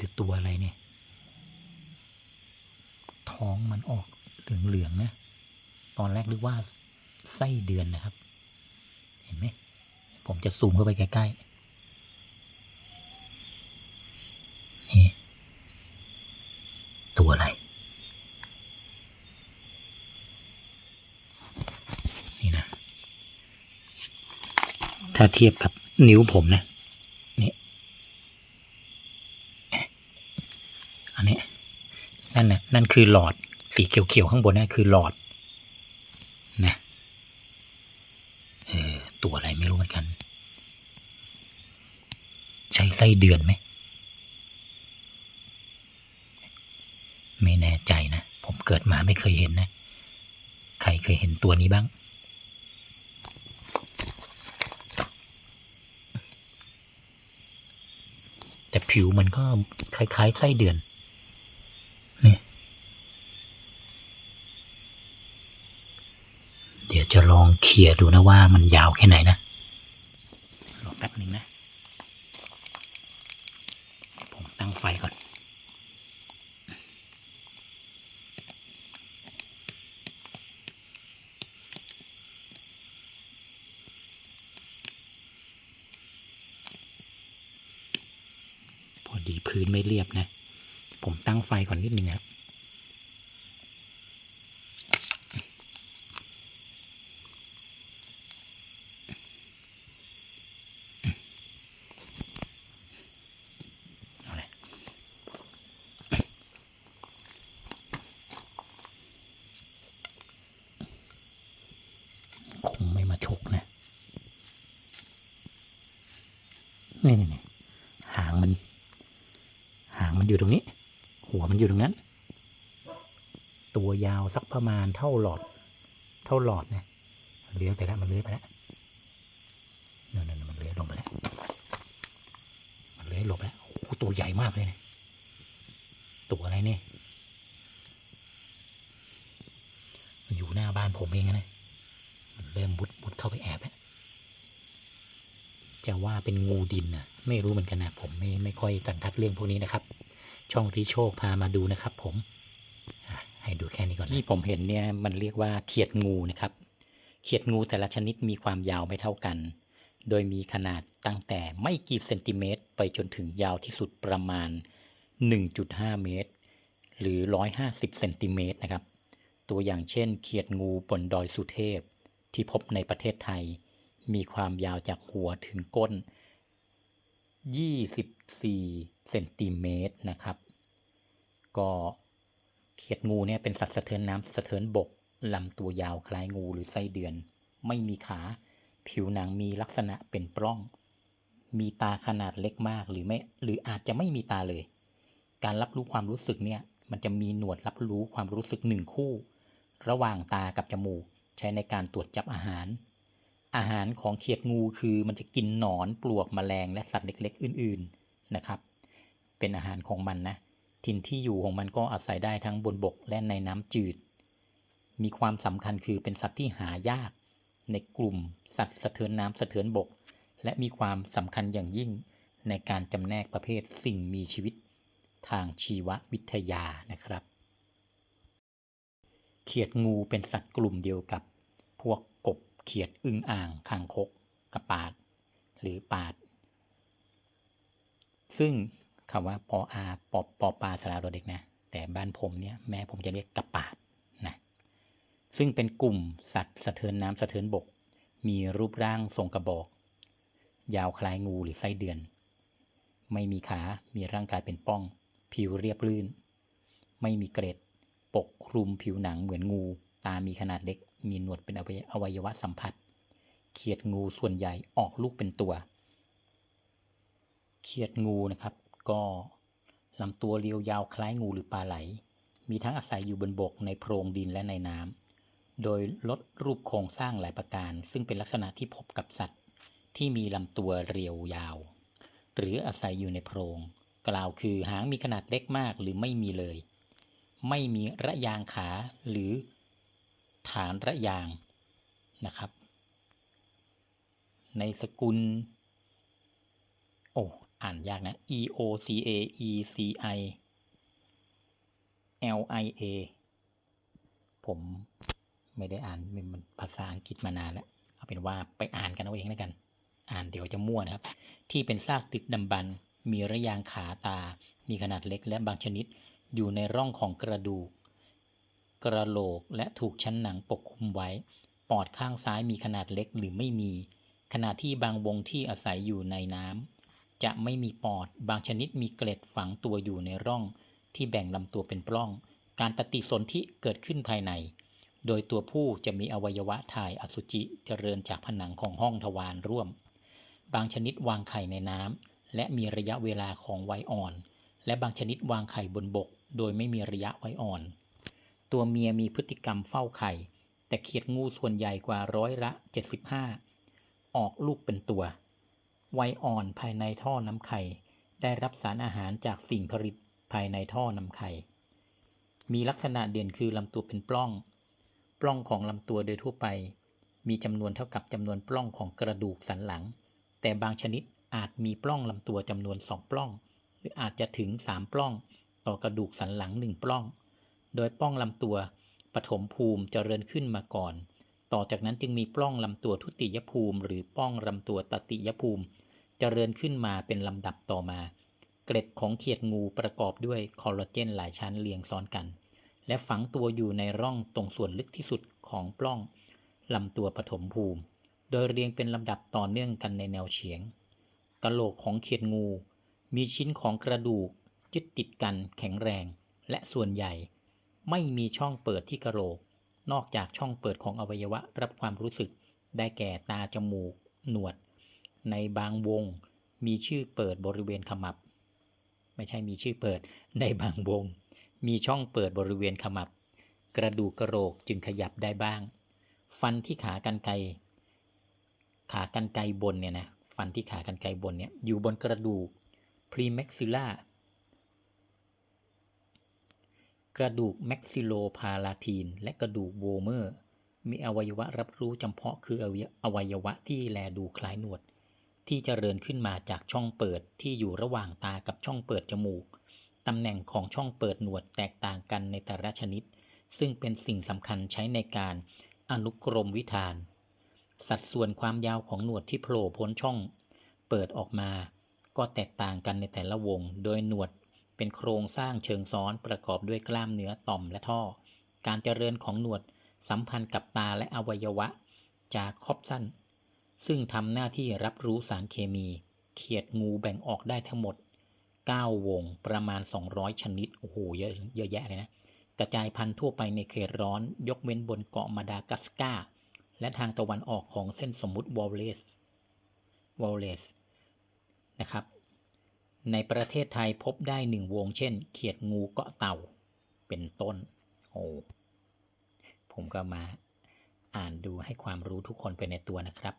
คือตัวอะไรเนี่ย ท้องมันออกเหลืองๆนะ ตอนแรกนึกว่าไส้เดือนนะครับ เห็นไหม ผมจะซูมเข้าไปใกล้ๆ นี่ ตัวอะไร นี่นะ ถ้าเทียบกับนิ้วผมนะ นี่ อันนี้ นั่นนะนั่นคือหลอดสีเขียวๆข้างบนนั่นคือหลอดนะเออตัวอะไรไม่รู้เหมือนกัน ใช่ไส้เดือนไหมไม่แน่ใจนะ ผมเกิดมาไม่เคยเห็นนะ ใครเคยเห็นตัวนี้บ้าง แต่ผิวมันก็คล้ายๆไส้เดือน นี่ เดี๋ยว จะลองเขี่ยดูนะว่ามันยาวแค่ไหนนะรอแป๊บหนึ่งนะ ผมตั้งไฟก่อน พอดีพื้นไม่เรียบนะ ผมตั้งไฟก่อนนิดนึงนะครับ เอาเลยคงไม่มาฉกนะ นี่นี่นหางมัน หางมันอยู่ตรงนี้ หัวมันอยู่ตรงนั้น ตัวยาวสักประมาณเท่าหลอด เท่าหลอดนะมันเลื้อยไปแล้วมันเลื้อยไปแล้วนั่นนั่นมันเลื้อยลงไปแล้วมันเลื้อยหลบแล้วโอ้ตัวใหญ่มากเลยเนะตัวอะไรเนี่ยมันอยู่หน้าบ้านผมเองนะมันเริ่มบุดบุดเข้าไปแอบแล้ว จะว่าเป็นงูดินนะไม่รู้เหมือนกันนะผมไม่ไม่ค่อยสันทัดเรื่องพวกนี้นะครับ ช่องริโชคพามาดูนะครับ ผมให้ดูแค่นี้ก่อนที่ผมเห็นเนี่ยมันเรียกว่าเขียดงูนะครับเขียดงูแต่ละชนิดมีความยาวไม่เท่ากัน โดยมีขนาดตั้งแต่ไม่กี่เซนติเมตร ไปจนถึงยาวที่สุดประมาณ 1.5 เมตร หรือ 150 เซนติเมตรนะครับ ตัวอย่างเช่น เขียดงูบนดอยสุเทพที่พบในประเทศไทย มีความยาวจากหัวถึงก้น 24 เซนติเมตรนะครับ ก็เขียดงูเนี่ยเป็นสัตว์สะเทินน้ำสะเทินบกลำตัวยาวคล้ายงูหรือไส้เดือน ไม่มีขา ผิวหนังมีลักษณะเป็นปล้อง มีตาขนาดเล็กมากหรือไม่ หรืออาจจะไม่มีตาเลย การรับรู้ความรู้สึกเนี่ยมันจะมีหนวดรับรู้ความรู้สึกหนึ่งคู่ ระหว่างตากับจมูก ใช้ในการตรวจจับอาหาร อาหารของเขียดงูคือมันจะกินหนอนปลวกแมลงและสัตว์เล็ก ๆ อื่นๆนะครับ เป็นอาหารของมันนะถิ่นที่อยู่ของมันก็อาศัยได้ทั้งบนบกและในน้ำจืด มีความสำคัญคือเป็นสัตว์ที่หายาก ในกลุ่มสัตว์สะเทือนน้ำสะเทือนบก และมีความสำคัญอย่างยิ่งในการจำแนกประเภทสิ่งมีชีวิตทางชีววิทยานะครับ เขียดงูเป็นสัตว์กลุ่มเดียวกับพวกกบ เขียดอึงอ่างคางคกกระปาด หรือปาด ซึ่งคำว่าปออาปอปอปลาสลาโดเด็กนะ แต่บ้านผมเนี่ยแม่ผมจะเรียกกระปาดนะซึ่งเป็นกลุ่มสัตว์สะเทินน้ำสะเทินบก มีรูปร่างทรงกระบอก ยาวคล้ายงูหรือไส้เดือน ไม่มีขา มีร่างกายเป็นป้อง ผิวเรียบลื่น ไม่มีเกร็ด ปกคลุมผิวหนังเหมือนงู ตามีขนาดเล็ก มีหนวดเป็นอวัยอวัยวะสัมผัส เขียดงูส่วนใหญ่ออกลูกเป็นตัว เขียดงูนะครับ ก็ลำตัวเรียวยาวคล้ายงูหรือปลาไหล มีทั้งอาศัยอยู่บนบกในโพรงดินและในน้ำ โดยลดรูปโครงสร้างหลายประการ ซึ่งเป็นลักษณะที่พบกับสัตว์ ที่มีลำตัวเรียวยาว หรืออาศัยอยู่ในโพรง กล่าวคือหางมีขนาดเล็กมากหรือไม่มีเลย ไม่มีระยางขาหรือ ฐานระยางนะครับ ในสกุล โอ้ อ่านยากนะ E O C A E C I L I A ผมไม่ได้อ่านมันภาษาอังกฤษมานานแล้ว เอาเป็นว่าไปอ่านกันเอาเองแล้วกัน อ่านเดี๋ยวจะมั่วนะครับ ที่เป็นซากดึกดำบรรมีระยางขาตา มีขนาดเล็กและบางชนิดอยู่ในร่องของกระดูก กระโหลกและถูกชั้นหนังปกคลุมไว้ ปอดข้างซ้ายมีขนาดเล็กหรือไม่มี ขณะที่บางวงที่อาศัยอยู่ในน้ำจะไม่มีปอด บางชนิดมีเกล็ดฝังตัวอยู่ในร่อง ที่แบ่งลำตัวเป็นปล้อง การปฏิสนธิเกิดขึ้นภายใน โดยตัวผู้จะมีอวัยวะถ่ายอสุจิเจริญจากผนังของห้องทวารร่วม บางชนิดวางไข่ในน้ำและมีระยะเวลาของวัยอ่อน และบางชนิดวางไข่บนบก โดยไม่มีระยะวัยอ่อน ตัวเมียมีพฤติกรรมเฝ้าไข่ แต่เขียดงูส่วนใหญ่กว่าร้อยละ 75 ออกลูกเป็นตัววัยอ่อนภายในท่อน้ำไข่ ได้รับสารอาหารจากสิ่งผลิตภายในท่อน้ำไข่ มีลักษณะเด่นคือลำตัวเป็นปล้อง ปล้องของลำตัวโดยทั่วไป มีจำนวนเท่ากับจำนวนปล้องของกระดูกสันหลัง แต่บางชนิดอาจมีปล้องลำตัวจำนวนสองปล้อง หรืออาจจะถึงสามปล้อง ต่อกระดูกสันหลังหนึ่งปล้อง โดยปล้องลำตัวปฐมภูมิเจริญขึ้นมาก่อน ต่อจากนั้นจึงมีปล้องลำตัวทุติยภูมิ หรือปล้องลำตัวตติยภูมิเจริญขึ้นมาเป็นลำดับต่อมา เกล็ดของเขียดงูประกอบด้วยคอลลาเจนหลายชั้นเรียงซ้อนกัน และฝังตัวอยู่ในร่องตรงส่วนลึกที่สุดของปล้องลำตัวปฐมภูมิ โดยเรียงเป็นลำดับต่อเนื่องกันในแนวเฉียงกะโหลกของเขียดงู มีชิ้นของกระดูกยึดติดกันแข็งแรง และส่วนใหญ่ ไม่มีช่องเปิดที่กระโหลก นอกจากช่องเปิดของอวัยวะรับความรู้สึก ได้แก่ตาจมูก หนวด ในบางวงมีชื่อเปิดบริเวณขมับ ไม่ใช่มีชื่อเปิดในบางวง มีช่องเปิดบริเวณขมับ กระดูกกระโหลกจึงขยับได้บ้าง ฟันที่ขากรรไกรขากรรไกรบนเนี่ยนะฟันที่ขากรรไกรบนเนี่ยอยู่บนกระดูก premaxilla กระดูกแม็กซิโลพาลาทีน และกระดูกโวเมอร์ มีอวัยวะรับรู้จำเพาะคืออวัยวะที่แลดูคล้ายหนวด ที่เจริญขึ้นมาจากช่องเปิดที่อยู่ระหว่างตากับช่องเปิดจมูก ตำแหน่งของช่องเปิดหนวดแตกต่างกันในแต่ละชนิด ซึ่งเป็นสิ่งสำคัญใช้ในการอนุกรมวิธาน สัดส่วนความยาวของหนวดที่โผล่พ้นช่อง เปิดออกมา ก็แตกต่างกันในแต่ละวง โดยหนวด เป็นโครงสร้างเชิงซ้อนประกอบด้วยกล้ามเนื้อต่อมและท่อ การเจริญของหนวดสัมพันธ์กับตาและอวัยวะ จาคอปสันซึ่งทำหน้าที่รับรู้สารเคมี เขียดงูแบ่งออกได้ทั้งหมด 9 วงประมาณ 200 ชนิด โอ้โห เยอะเยอะแยะเลยนะ กระจายพันธุ์ทั่วไปในเขตร้อน ยกเว้นบนเกาะมาดากัสการ์และทางตะวันออกของเส้นสมมุติวอลเลสวอลเลสนะครับ ในประเทศไทยพบได้หนึ่งวงเช่น เขียดงูเกาะเต่า เป็นต้น โอ้ผมก็มาอ่านดูให้ความรู้ทุกคนไปในตัวนะครับ